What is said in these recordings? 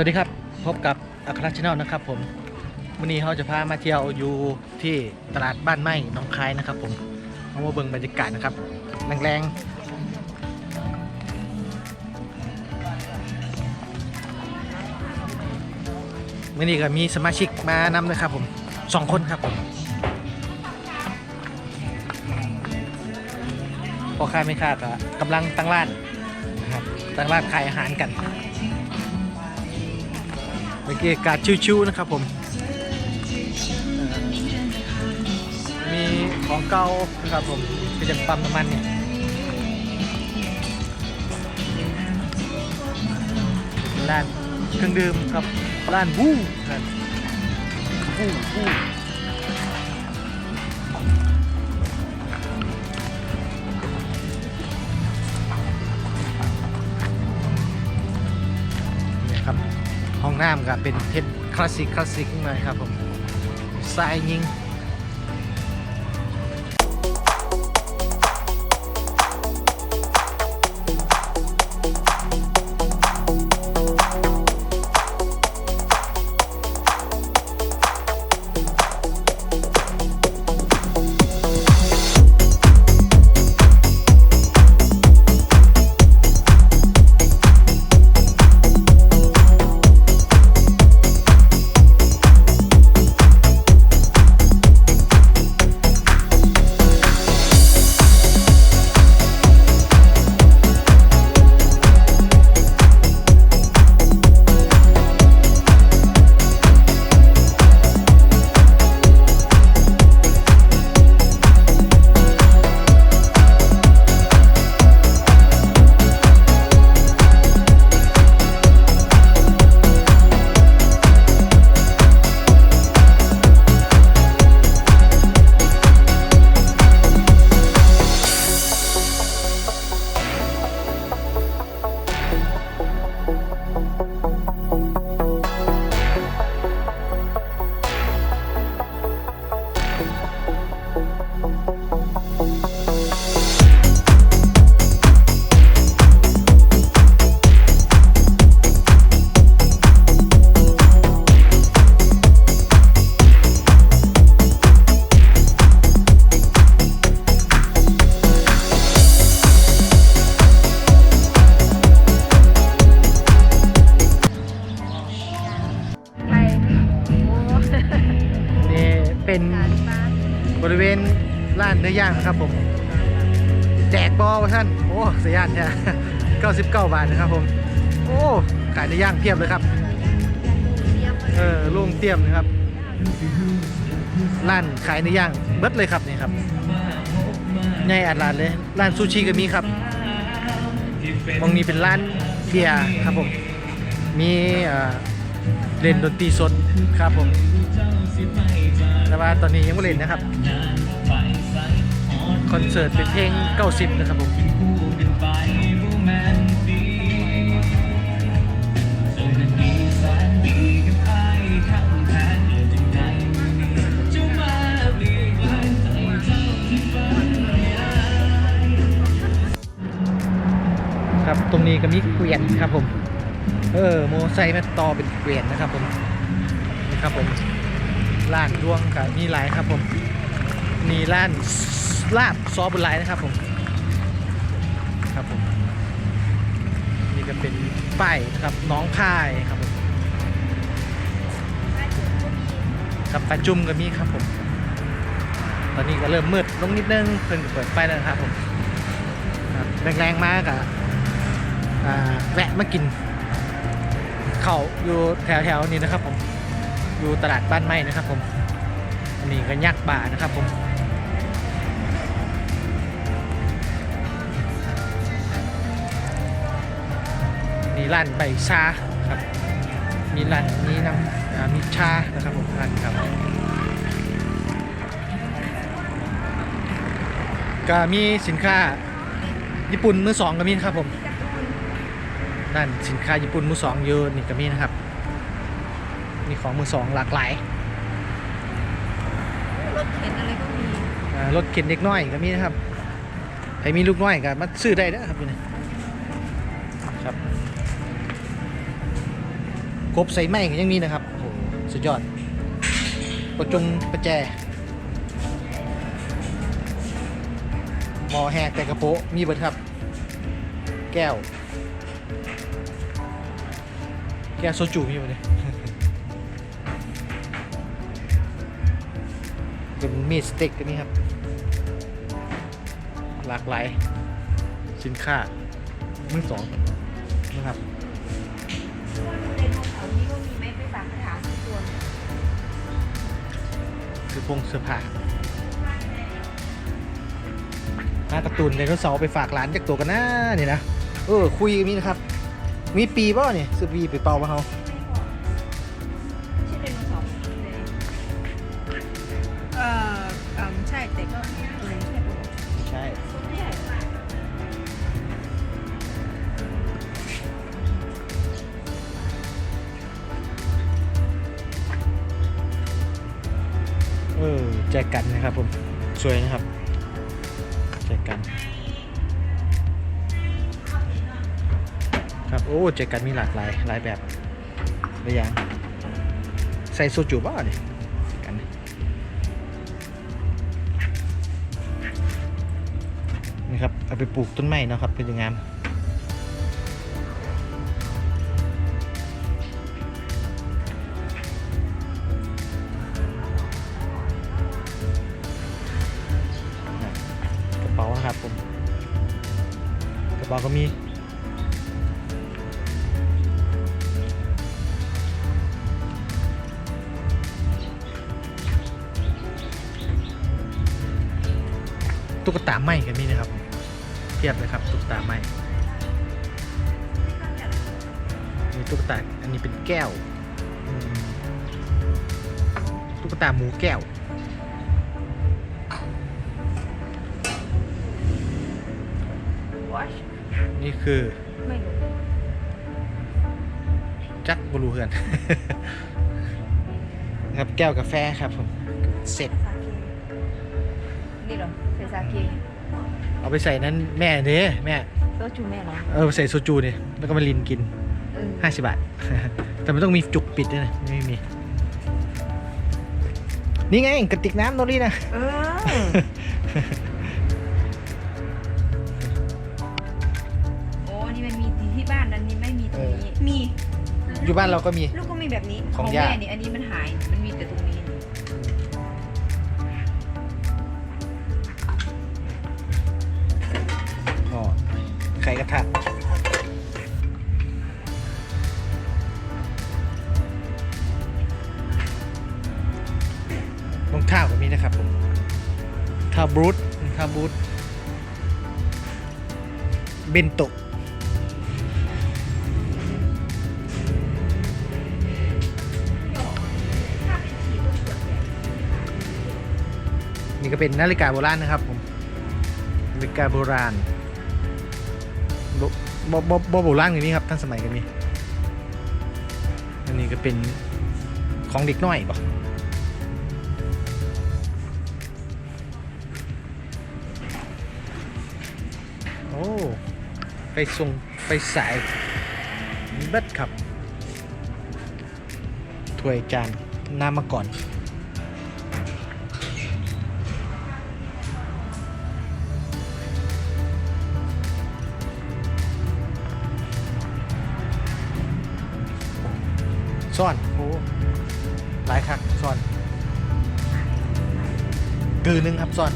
วัสดีครับพบกับอัครชแนลนะครับผมวันนี้เขาจะพามาเที่ยวอยู่ที่ตลาดบ้านไม้หนองคายนะครับ ผมเอามาเบิ่งบรรยากาศนะครับแรงๆวันนี้ก็มีสมาชิกมานำนะครับผมสองคนครับผมพอค้าไม่ค้าก็กำลังตั้งร้านนะครับตั้งร้านขายอาหารกัน บรรยากาศชิวๆนะครับผมมีของเก่านะครับผมก็จะปั๊มน้ำมันเนี่ยร้านเครื่องดื่มครับร้านบู้บู้บู้ น้ำก็เป็นเพชรคลาสสิกคลาสสิกหน่อยครับผมสายยิง เป็นบริเวณร้านเนื้อย่างนะครับผมแจกบอวะท่านโอ้เสียานเนี่ย99 บาทนะครับผมโอ้ขายเนื้อย่างเพียบเลยครับเออลุงเตรียมนะครับร้านขายเนื้อย่างเบิดเลยครับนี่ครับใหญ่อัดร้านเลยร้านซูชิก็มีครับตรงนี้เป็นร้านเบียร์ครับผมมีเอ่อเล่นดนตรีสดครับผม ว่าตอนนี้ยังไม่เล่นนะครับ คอนเสิร์ตเป็นเพลง 90 นะครับผมครับตรงนี้ก็มีเกวียนครับผม เออโมไซค์มาต่อเป็นเกวียนนะครับผมนี่ครับผม ร้านดวงกับมีหลายครับผมมีร้านลาบซอบุญหลายนะครับผมครับผมนี่ก็เป็นป้ายครับน้องพายครับผมกับปลาจุ่มก็มีครับผม ตอนนี้ก็เริ่มมืดลงนิดนึงเพิ่งจะเปิดไฟแล้วนะครับผมรบแรงๆมากอะอ่าแวะมากินเข่าอยู่แถวๆนี้นะครับผม อยู่ตลาดบ้านไม้นะครับผมอันนี้ก็ยักษ์บ่านะครับผมมีร้านใบชาครับ มีร้านนี้นำมีชานะครับผมร้านครับก็มีสินค้าญี่ปุ่นมือสองก็มีนะครับผมด้านสินค้าญี่ปุ่นมือสองเยอะนี่ก็มีนะครับ ของมือสองหลากหลายรถเข็นอะไรก็มีอ่ารถเข็นเด็กน้อยก็มีนะครับใครมีลูกน้อยก็มาซื้อได้นะครับยู่นี่ครับกบใส่ไม้ก็ยังมีนะครับโอ้โหสุดยอดประจงประแจหมอแหกแต่กระโปะมีเบิดครับ แก้ว แก้วโซจูมีหมดเลย มีดสเต็กอันนี้ครับ หลากหลาย สินค้ามือสองนะครับไดโนเสาร์นี่ก็มีไหมไปฝากกระถางสักตัวหนึ่งคือพวงเสื้อผ้าหน้าการ์ตูนไดโนเสาร์ไปฝากร้านจากตัวกันนะนี่นะ เออ คุยกันนี้นะครับ มีปีเปล่าเนี่ยซื้อปีไปเป่ามาเขา แจกันนะครับผมสวยนะครับแจกันครับโอ้แจกันมีหลากหลายหลายแบบหลายอย่างใส่โซจูบ้าเนี่ยกันนี่นะครับเอาไปปลูกต้นไม้นะครับเป็นยังง กระเป๋าก็มีตุ๊กตาไหมก็มีนะครับเทียบเลยครับตุ๊กตาไหมมีตุ๊กตาอันนี้เป็นแก้วตุ๊กตาหมูแก้ว นี่คือไม่รู้จักบรูเฮือน ครับแก้วกาแฟครับผมเสร็จซาเกนี่เหรอใส่ซาเกเอาไปใส่นั้นแม่เด้แม่โซจูแม่เหรอเออไปใส่โซจูเนี่ยแล้วก็มาลินกินเออ50บาท แต่มันต้องมีจุกปิดด้วยนะไม่มี นี่ไงกระติกน้ำโนรี่นะ เออโอ้ อยู่บ้านเราก็มี ลูกก็มีแบบนี้ของแม่ย่านี่อันนี้มันหาย มันมีแต่ตรงนี้ อ๋อไข่กระทะรองเท้าก็มีนะครับผมเท้าบรูทเท้าบรูทเบนโตะ นี่ก็เป็นนาฬิกาโบราณนะครับผมนาฬิกาโบราณโบโบโบโบราณอย่างนี้ครับท่านสมัยกันนี้อันนี้ก็เป็นของเด็กน้อยปะโอ้ไปส่งไปสายบัดครับถ้วยจานน้ำมาก่อน ซ่อนโอ้หลายครั้งซ่อนกือหนึงครับซ่อน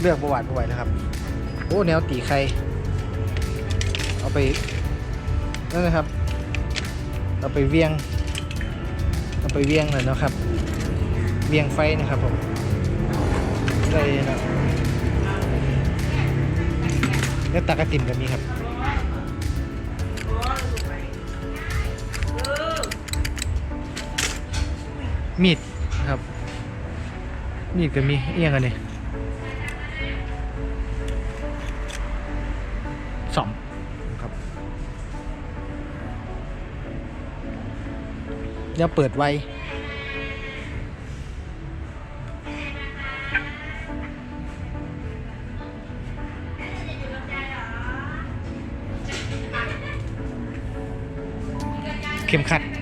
เลือกประวัติประวัตินะครับ โอ้แนวตีใครเอาไปนั่นนะครับเอาไปเวียงเอาไปเวียงเลยนะครับ เวียงไฟนะครับผมได้นะแล้วตากระติ่มกันมีครับ มีดครับ มีดก็มีเอียงกันนี่สองครับเดี๋ยวเปิดไว้เข็มขัด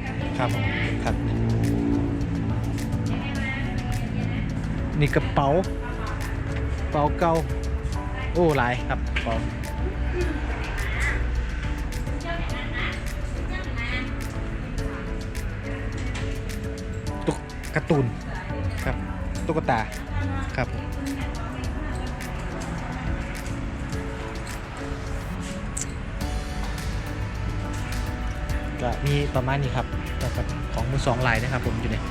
นี่กระเป๋ากระเป๋าเก่า โอ้ หลายครับกระเป๋าตุ๊กกร์ตูนครับ ตุ๊กตา ครับผมก็มีประมาณนี้ครับแล้วก็ของมือสองลายนะครับผมอยู่เนี่ย